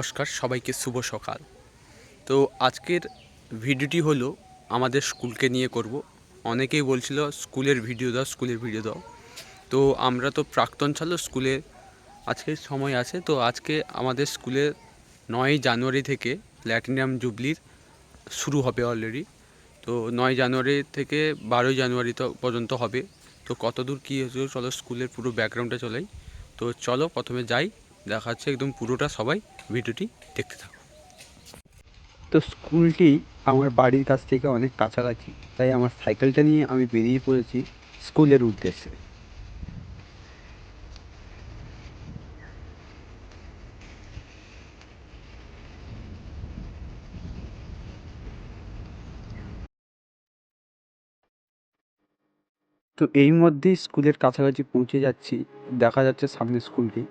নমস্কার, সবাইকে শুভ সকাল। তো আজকের ভিডিওটি হলো আমাদের স্কুলকে নিয়ে করব। অনেকেই বলছিল, স্কুলের ভিডিও দাও, স্কুলের ভিডিও দাও। তো আমরা তো প্রাক্তন ছাত্র, স্কুলে আজকে সময় আছে। তো আজকে আমাদের স্কুলে নয় জানুয়ারি থেকে প্ল্যাটিনাম জুবলির শুরু হবে অলরেডি তো নয় জানুয়ারি থেকে বারোই জানুয়ারি তো পর্যন্ত হবে। তো কতদূর কী হয়েছে চলো স্কুলের পুরো ব্যাকগ্রাউন্ডটা চলাই। তো চলো, প্রথমে যাই। দেখাচ্ছে একদম পুরোটা সবাই। ভিডিওটি দেখতে থাকো তো স্কুলটি আমার বাড়ির কাছ থেকে অনেক কাছাকাছি, তাই আমার সাইকেলটা নিয়ে আমি বেরিয়ে পড়েছি স্কুলের উদ্দেশ্যে। তো এই মধ্যেই স্কুলের কাছাকাছি পৌঁছে যাচ্ছি, দেখা যাচ্ছে সামনে স্কুলটি।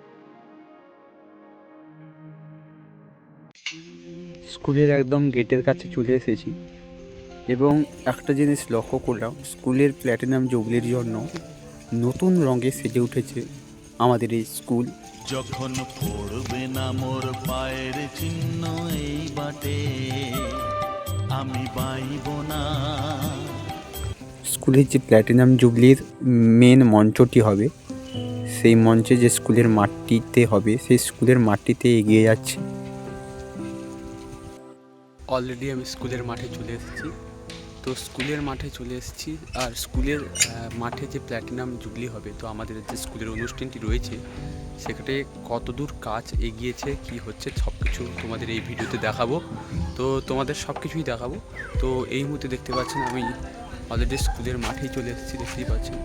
স্কুলের একদম গেটের কাছে চলে এসেছি। এবং একটা জিনিস লক্ষ্য করলাম স্কুলের প্ল্যাটিনাম জুবলির জন্য নতুন রঙে সেজে উঠেছে আমাদের এই স্কুল। যখন পড়বে না মোর পায়ের চিহ্ন এই বাটে আমি বাইব না। স্কুলের যে প্ল্যাটিনাম জুবলির মেন মঞ্চটি হবে সেই মঞ্চে যে স্কুলের মাটিতে হবে সেই স্কুলের মাটিতে এগিয়ে যাচ্ছে। অলরেডি আমি স্কুলের মাঠে চলে এসেছি। তো স্কুলের মাঠে চলে এসেছি আর স্কুলের মাঠে যে প্ল্যাটিনাম জুবলি হবে, তো আমাদের যে স্কুলের অনুষ্ঠানটি রয়েছে, সেখানে কতদূর কাজ এগিয়েছে, কি হচ্ছে সব কিছু তোমাদের এই ভিডিওতে দেখাবো। তো তোমাদের সব কিছুই দেখাবো। তো এই মুহূর্তে দেখতে পাচ্ছেন আমি অলরেডি স্কুলের মাঠেই চলে এসেছি, দেখতেই পাচ্ছেন।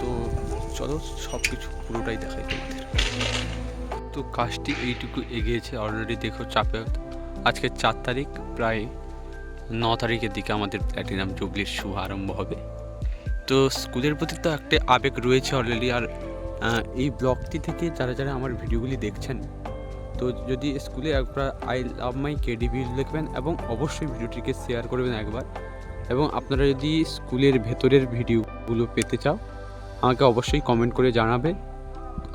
তো চলো সব কিছু পুরোটাই দেখাই তোমাদের। তো কাজটি এইটুকু এগিয়েছে অলরেডি দেখো চাপে আজকে চার তারিখ, প্রায় ন তারিখের দিকে আমাদের প্ল্যাটিনাম জুবলির শুভ আরম্ভ হবে। তো স্কুলের প্রতি তো একটা আবেগ রয়েছে অলরেডি আর এই ব্লগটি থেকে যারা যারা আমার ভিডিওগুলি দেখছেন, তো যদি স্কুলে একবার আই লাভ মাই কেডিবি লিখবেন এবং অবশ্যই ভিডিওটিকে শেয়ার করবেন একবার এবং আপনারা যদি স্কুলের ভেতরের ভিডিওগুলো পেতে চাও, আমাকে অবশ্যই কমেন্ট করে জানাবে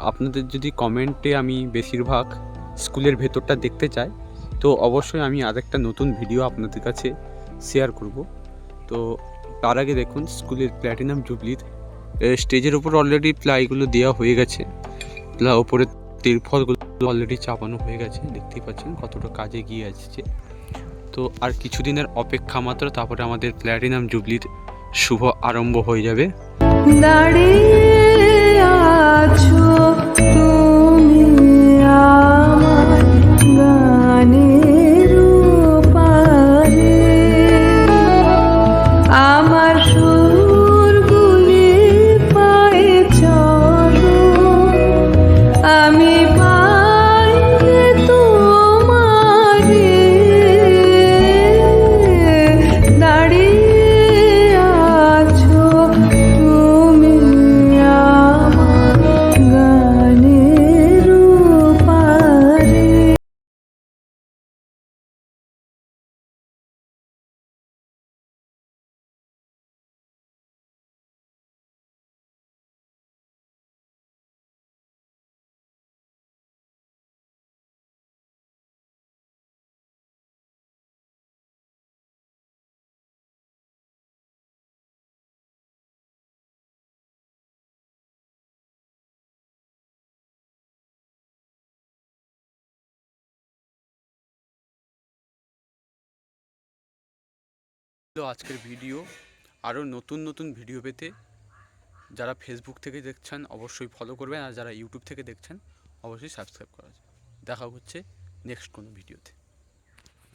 আপনাদের যদি কমেন্টে আমি বেশিরভাগ স্কুলের ভেতরটা দেখতে চাই তো অবশ্যই আমি আরেকটা নতুন ভিডিও আপনাদের কাছে শেয়ার করব। তো তার আগে দেখুন, স্কুলের প্ল্যাটিনাম জুবলির স্টেজের উপর অলরেডি প্লাইগুলো দেওয়া হয়ে গেছে। প্লা ওপরে তিরফলগুলো অলরেডি চাপানো হয়ে গেছে, দেখতেই পাচ্ছেন কতটা কাজে গিয়ে আসছে। তো আর কিছুদিনের অপেক্ষা মাত্র, তারপরে আমাদের প্ল্যাটিনাম জুবলির শুভ আরম্ভ হয়ে যাবে। দাঁড়িয়ে আছো আজকের ভিডিও। আরও নতুন নতুন ভিডিও পেতে যারা ফেসবুক থেকে দেখছেন, অবশ্যই ফলো করবেন। আর যারা ইউটিউব থেকে দেখছেন, অবশ্যই সাবস্ক্রাইব করা দেখা হচ্ছে নেক্সট কোনো ভিডিওতে।